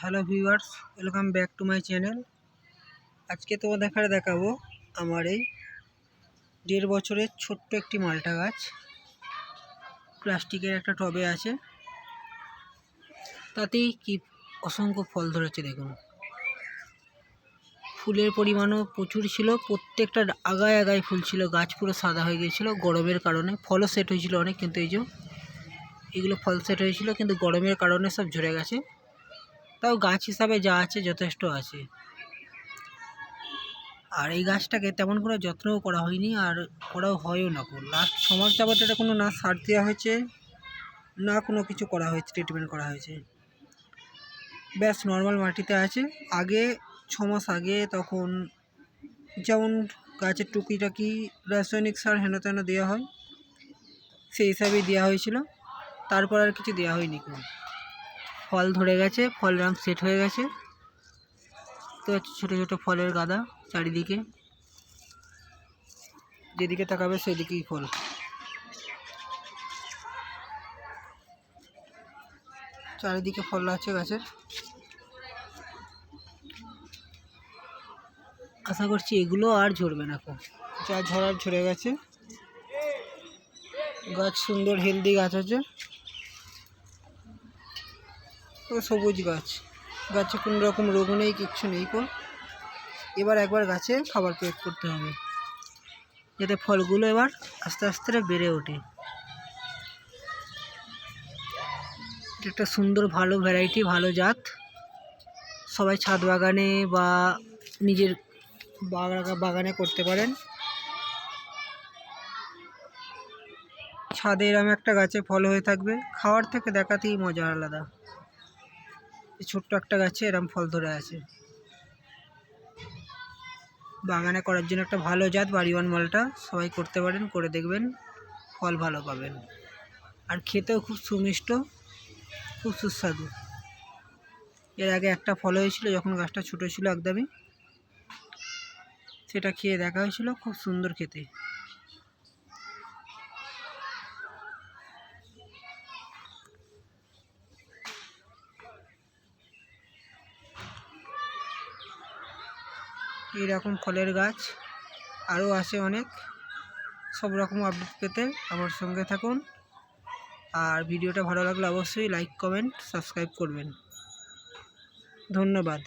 Hello viewers, welcome back to my channel. আজকে তোমাদের দেখাবো আমার এই দেড় বছরের ছোট্ট একটি মালটা গাছ। প্লাস্টিকের একটা টবে আছে। তাতেই কি অসংখ্য ফল ধরেছে, দেখুন। ফুলের পরিমাণও প্রচুর ছিল, প্রত্যেকটা আগায় আগায় ফুল ছিল, গাছ পুরো সাদা হয়ে গিয়েছিল, গরমের কারণে। ফলও সেট হয়েছিল অনেক, কিন্তু এই যে এগুলো ফল সেট হয়েছিল, কিন্তু গরমের কারণে সব ঝরে গেছে। তাও গাছ হিসাবে যা আছে যথেষ্ট আছে। আর এই গাছটাকে তেমন কোনো যত্নও করা হয়নি আর করাও হয়ও না কোনো। লাস্ট মাস যাবত এটা কোনো, না সার দেওয়া হয়েছে, না কোনো কিছু করা হয়েছে ট্রিটমেন্ট করা হয়েছে। ব্যাস নর্মাল মাটিতে আছে। আগে, ছ মাস আগে তখন যেমন গাছের টুকিটাকি রাসায়নিক সার হেন তেন দেওয়া হয়, সেই হিসাবেই দেওয়া হয়েছিল। তারপর আর কিছু দেওয়া হয়নি কোনো। ফল ধরে গেছে, ফল রাম সেট হয়ে গেছে। তো ছোটো ছোটো ফলের গাদা চারিদিকে। যেদিকে তাকাবে সেদিকেই ফল। চারিদিকে ফল আছে গাছের। আশা করছি এগুলো আর ঝরবে না খুব। যা ঝরার ঝরে গেছে। গাছ সুন্দর হেলদি গাছ আছে। সবুজ গাছ। গাছে কোনো রকম রোগ নেই, কিচ্ছু নেই কো এবার একবার গাছে খাবার প্রয়োগ করতে হবে। যাতে ফলগুলো এবার আস্তে আস্তে বেড়ে ওঠে। একটা সুন্দর, ভালো ভ্যারাইটি ভালো জাত। সবাই ছাদ বাগানে বা নিজের বাগানে করতে পারেন। ছাদে এরম একটা গাছে ফল হয়ে থাকবে। খাওয়ার থেকে দেখাতেই মজা আলাদা। ছোট্ট একটা গাছে এরম ফল ধরে আছে। বাগানে করার জন্য একটা ভালো জাত, বাড়িওয়ান মালটা সবাই করতে পারেন, করে দেখবেন, ফল ভালো পাবেন। আর খেতেও খুব সুমিষ্ট, খুব সুস্বাদু। এর আগে একটা ফল হয়েছিল, যখন গাছটা ছোটো ছিল একদমই, সেটা খেয়ে দেখা হয়েছিল, খুব সুন্দর খেতে। এইরকম ফলের গাছ আরও আছে অনেক। সব রকম আপডেট পেতে আমার সঙ্গে থাকুন। আর ভিডিওটা ভালো লাগলে অবশ্যই লাইক কমেন্ট সাবস্ক্রাইব করবেন। ধন্যবাদ।